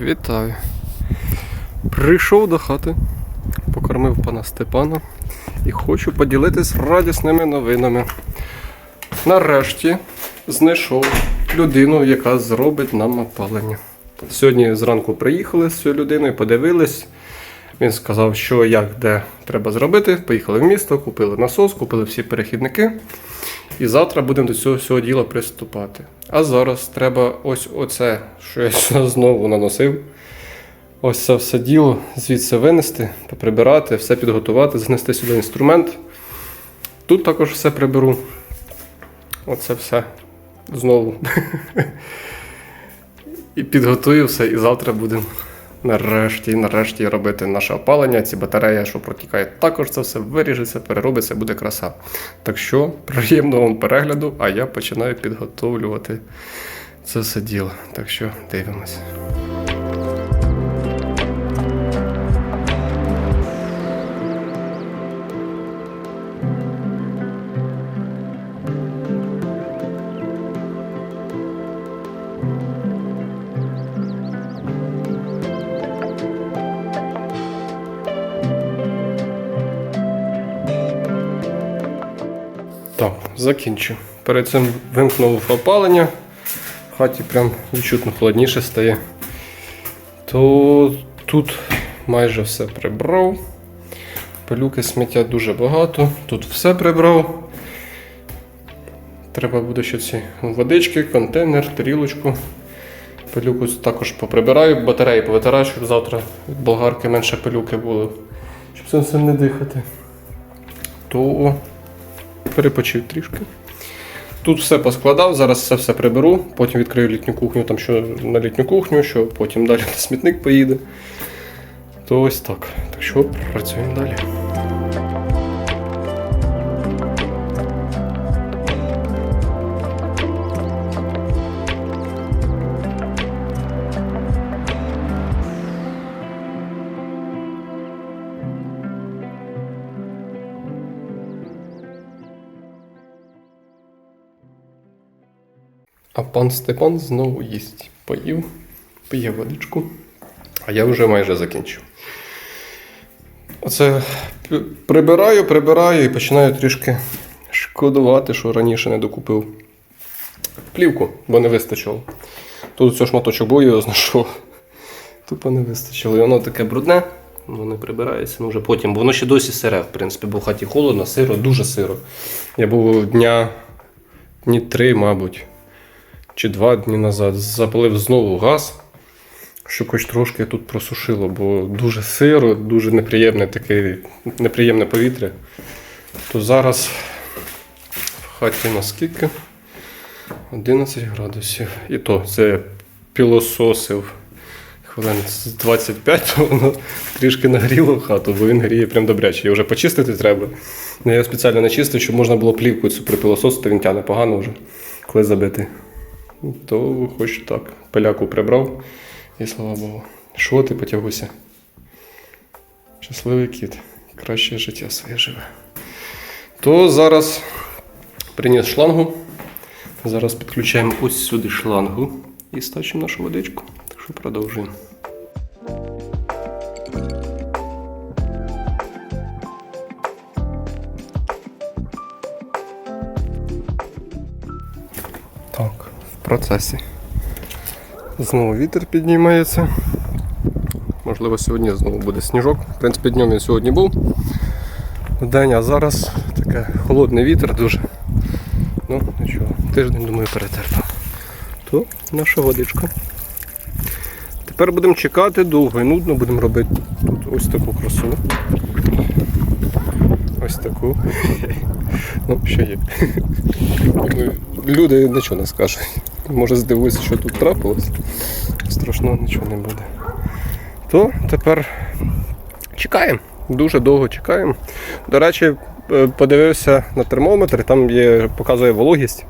Вітаю. Прийшов до хати, покормив пана Степана і хочу поділитись радісними новинами. Нарешті знайшов людину, яка зробить нам опалення. Сьогодні зранку приїхали з цією людиною, подивились. Він сказав, що як де треба зробити. Поїхали в місто, купили насос, купили всі перехідники. І завтра будемо до цього всього діла приступати. А зараз треба ось оце, що я знову наносив. Ось це все діло звідси винести, поприбирати, все підготувати, занести сюди інструмент. Тут також все приберу. Оце все знову. І підготую все, і завтра будемо нарешті, нарешті робити наше опалення. Ці батареї, що протікає, також це все виріжеться, переробиться, буде краса. Так що приємного вам перегляду, а я починаю підготовлювати це все діло. Так що дивимось. Так, закінчу. Перед цим вимкнув опалення. В хаті прям відчутно холодніше стає. То тут майже все прибрав. Пилюки сміття дуже багато. Тут все прибрав. Треба буде ще ці водички, контейнер, тарілочку. Пилюку також поприбираю, батареї повитираю, щоб завтра від болгарки менше пилюки було. Щоб цим не дихати. То перепочив трішки. Тут все поскладав, зараз це все приберу, потім відкрию літню кухню, там що на літню кухню, що потім далі на смітник поїде. То ось так. Так що працюємо далі. Пан Степан знову їсть. Поїв, п'є водичку, а я вже майже закінчив. Оце прибираю, прибираю і починаю трішки шкодувати, що раніше не докупив плівку, бо не вистачило. Тут ось шматочок я знайшов. Тупо не вистачило. І воно таке брудне, воно не прибирається, ну вже потім, бо воно ще досі сире, в принципі, бо в хаті холодно, сиро, дуже сиро. Я був дня дні три, мабуть чи два дні назад запалив знову газ, щоб хоч трошки тут просушило, бо дуже сиро, дуже неприємне таке неприємне повітря. То зараз в хаті наскільки? 11 градусів. І то це пілососив хвилин з 25, то воно трішки нагріло хату, бо він гріє прям добряче. Його вже почистити треба. Ну, я спеціально не чистив, щоб можна було плівку цю припилососити, він тяне погано вже, коли забитий. То хоч так. Пиляку прибрав і слава Богу. Що ти потягуся? Щасливий кіт. Краще життя своє живе. То зараз приніс шлангу. Зараз підключаємо ось сюди шлангу і стачимо нашу водичку. Так що продовжуємо. Процесі. Знову вітер піднімається. Можливо, сьогодні знову буде сніжок. В принципі, днем він сьогодні був. День, а зараз таке холодний вітер дуже. Ну, нічого, тиждень, думаю, перетерпимо. То наша водичка. Тепер будемо чекати довго і нудно, будемо робити тут ось таку красу. Ось таку. Ну, що є. Люди нічого не скажуть. Може здивуються, що тут трапилось. Страшного нічого не буде. То тепер чекаємо. Дуже довго чекаємо. До речі, е, подивився на термометр, там є, показує вологість.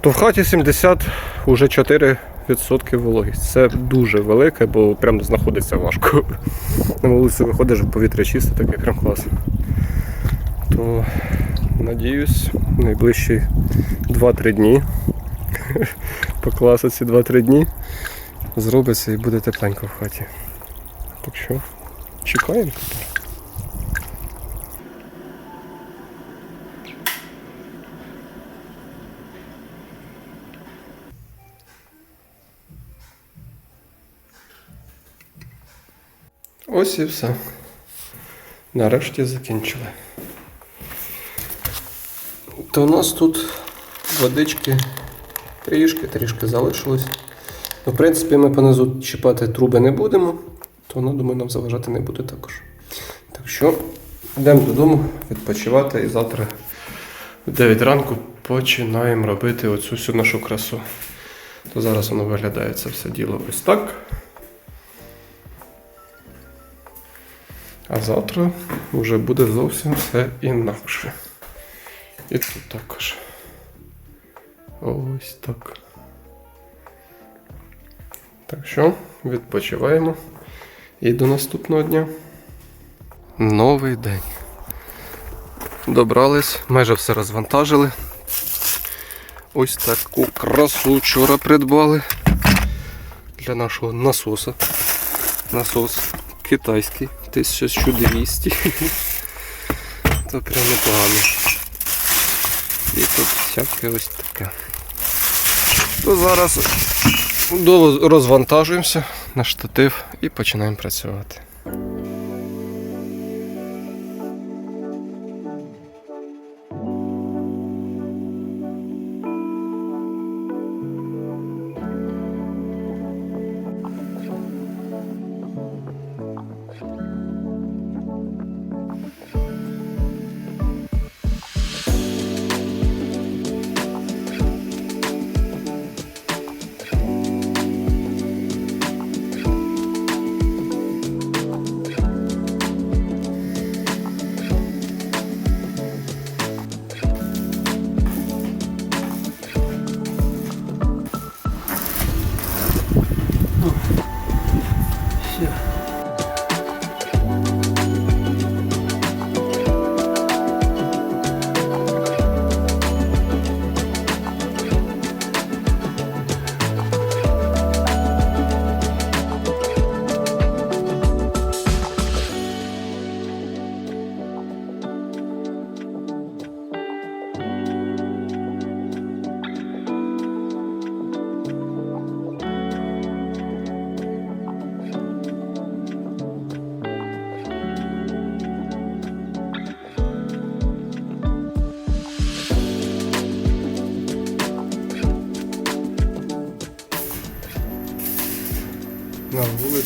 То в хаті 70 уже 4% вологість. Це дуже велике, бо прям знаходиться важко. На вулицю виходиш, повітря чисте, таке прям класно. То То надіюсь, найближчі 2-3 дні. По класиці 2-3 дні зробиться і буде тепленько в хаті. Так що чекаємо тепер. Ось і все. Нарешті закінчили. То у нас тут водички трішки, трішки залишилось. Ну, в принципі, ми понизу чіпати труби не будемо, то воно, думаю, нам заважати не буде також. Так що йдемо додому відпочивати і завтра в 9 ранку починаємо робити оцю всю нашу красу. То зараз воно виглядає це все діло ось так. А завтра вже буде зовсім все інакше. І тут також. Ось так. Так що, відпочиваємо. І до наступного дня. Новий день. Добрались, майже все розвантажили. Ось таку красу вчора придбали для нашого насоса. Насос китайський, 1200. Це прям непогано. І тут всяке ось таке. То зараз розвантажуємося на штатив і починаємо працювати.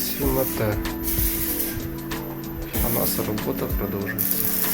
Вулиці Мете. А наша робота продовжується.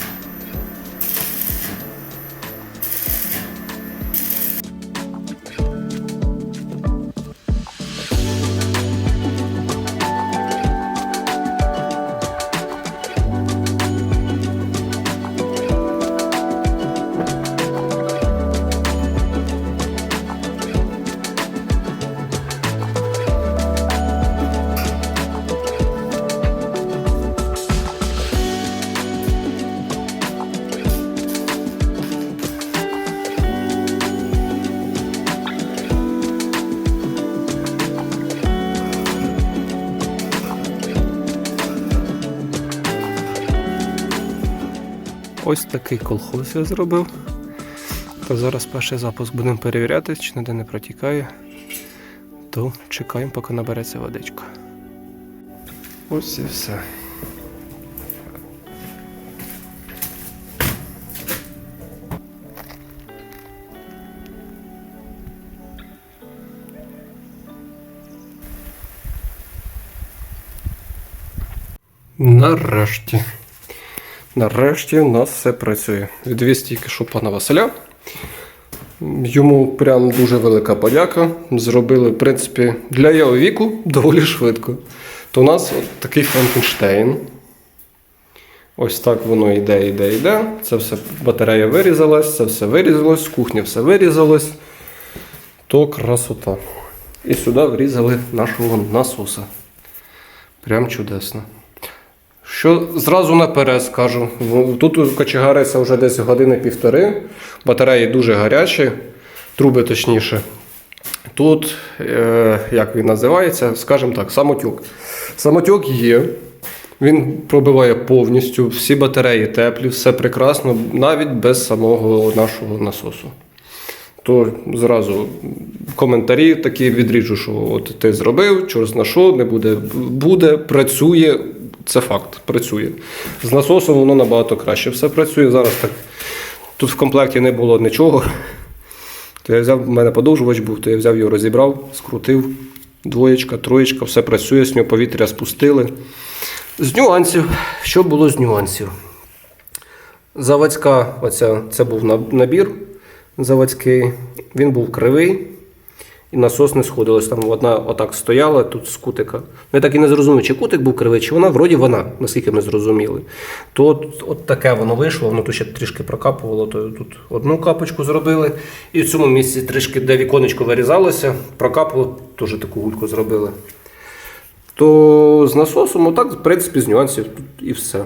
Ось такий колхоз я зробив. То зараз перший запуск будемо перевіряти, чи ніде не протікає. То чекаємо, поки набереться водичка. Ось і все. Нарешті. Нарешті у нас все працює. Відвіз тільки що пана Василя. Йому прям дуже велика подяка. Зробили, в принципі, для його віку доволі швидко. То у нас от такий Франкенштейн. Ось так воно йде, йде, йде. Це все батарея вирізалась, це все вирізалось, з кухні все вирізалось. То красота. І сюди врізали нашого насоса. Прям чудесно. Що зразу наперед скажу. В- Тут кочегариться вже десь години півтори. Батареї дуже гарячі, труби точніше. Тут, е, як він називається, скажімо так, самотюк. Самотюк є. Він пробиває повністю, всі батареї теплі, все прекрасно, навіть без самого нашого насосу. То зразу коментарі такі відріжу, що от ти зробив, чорт на що, не буде, буде, працює. Це факт, працює. З насосом воно набагато краще. Все працює зараз так. Тут в комплекті не було нічого. То я взяв, в мене подовжувач був, то я взяв його, розібрав, скрутив. Двоєчка, троєчка, все працює, з нього повітря спустили. З нюансів. Що було з нюансів? Заводська, оця, це був набір заводський, він був кривий, і насос не сходилось. Там одна отак стояла тут з кутика. Ну, я так і не зрозумів, чи кутик був кривий, чи вона, вроді вона, наскільки ми зрозуміли. То от, от таке воно вийшло, воно тут ще трішки прокапувало, то тут одну капочку зробили. І в цьому місці трішки, де віконечко вирізалося, прокапувало, теж таку гульку зробили. То з насосом, отак, в принципі, з нюансів тут і все.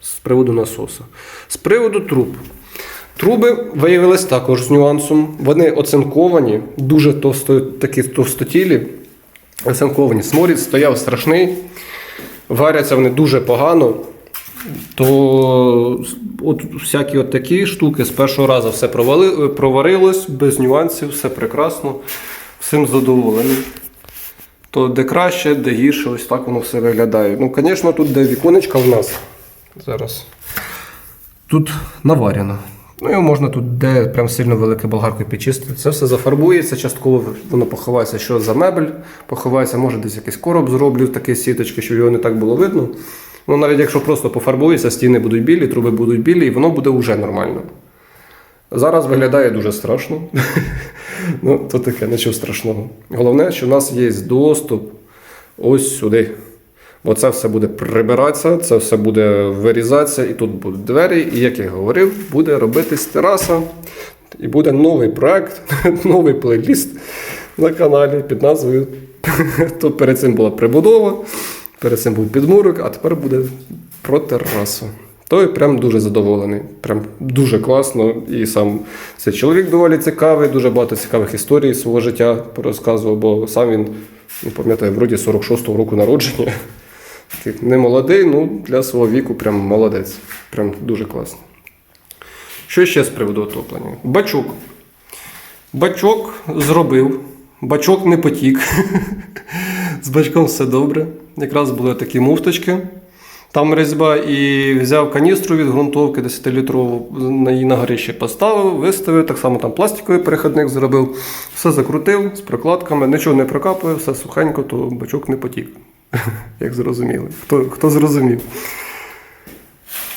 З приводу насоса. З приводу труб. Труби виявились також з нюансом. Вони оцинковані, дуже товсто, такі товстотілі. Оцинковані. Сморід стояв страшний. Варяться вони дуже погано. То от всякі от такі штуки з першого разу все провали, проварилось, без нюансів, все прекрасно, всім задоволений. То де краще, де гірше, ось так воно все виглядає. Ну, звісно, тут де віконечка в нас. Зараз. Тут наварено. Ну, його можна тут, де прям сильно велике болгаркою підчистити. Це все зафарбується, частково воно поховається, що за мебель поховається, може десь якийсь короб зроблю, такі сіточки, щоб його не так було видно. Ну, навіть якщо просто пофарбується, стіни будуть білі, труби будуть білі, і воно буде вже нормально. Зараз виглядає дуже страшно. ну, то таке, нічого страшного. Головне, що в нас є доступ ось сюди. Бо це все буде прибиратися, це все буде вирізатися, і тут будуть двері. І як я говорив, буде робитись тераса. І буде новий проект, новий плейліст на каналі під назвою. То перед цим була прибудова, перед цим був підмурок, а тепер буде про терасу. То я прям дуже задоволений. Прям дуже класно. І сам цей чоловік доволі цікавий, дуже багато цікавих історій свого життя розказував, бо сам він, не пам'ятаю, вроді 46-го року народження. Такий не молодий, ну для свого віку прям молодець. Прям дуже класно. Що ще з приводу отоплення? Бачок. Бачок зробив. Бачок не потік. З бачком все добре. Якраз були такі муфточки. Там різьба і взяв каністру від ґрунтовки 10-літрову, на її на горище поставив, виставив, так само там пластиковий переходник зробив, все закрутив з прокладками, нічого не прокапує, все сухенько, то бачок не потік. Як зрозуміли. Хто, хто зрозумів?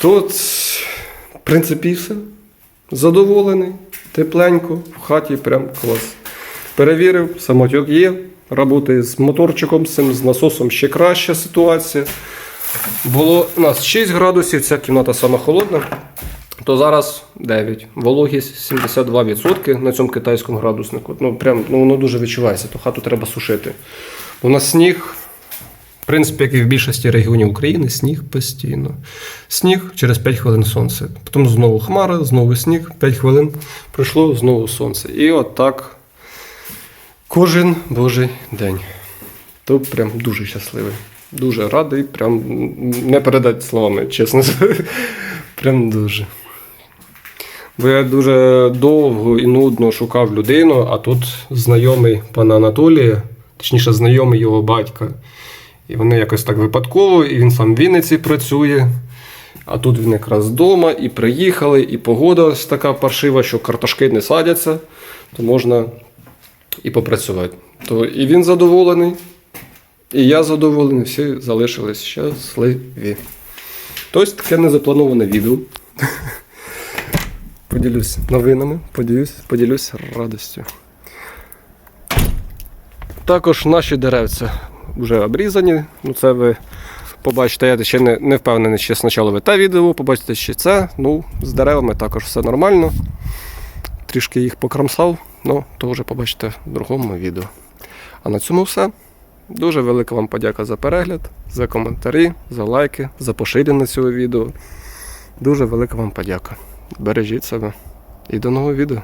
Тут, в принципі, все. Задоволений, тепленько, в хаті прям клас. Перевірив, самотюк є. Роботи з моторчиком, з цим з насосом ще краща ситуація. Було у нас 6 градусів, ця кімната сама холодна. То зараз 9. Вологість 72% на цьому китайському градуснику. Ну, прям, ну, воно дуже відчувається, то хату треба сушити. У нас сніг, в принципі, як і в більшості регіонів України, сніг постійно. Сніг через 5 хвилин сонце. Потім знову хмара, знову сніг, 5 хвилин пройшло, знову сонце. І от так кожен божий день. То прям дуже щасливий. Дуже радий, прям не передати словами, чесно. Прям дуже. Бо я дуже довго і нудно шукав людину, а тут знайомий пана Анатолія, точніше, знайомий його батька. І вони якось так випадково, і він сам в Вінниці працює. А тут він якраз вдома, і приїхали, і погода така паршива, що картошки не садяться, то можна і попрацювати. То і він задоволений, і я задоволений, всі залишились щасливі. Тобто таке незаплановане відео. Поділюсь новинами, поділюсь, поділюсь радістю. Також наші деревця вже обрізані. Ну, це ви побачите, я ще не, не впевнений, чи спочатку ви те відео, побачите ще це. Ну, з деревами також все нормально. Трішки їх покромсав, ну, то вже побачите в другому відео. А на цьому все. Дуже велика вам подяка за перегляд, за коментарі, за лайки, за поширення цього відео. Дуже велика вам подяка. Бережіть себе і до нового відео.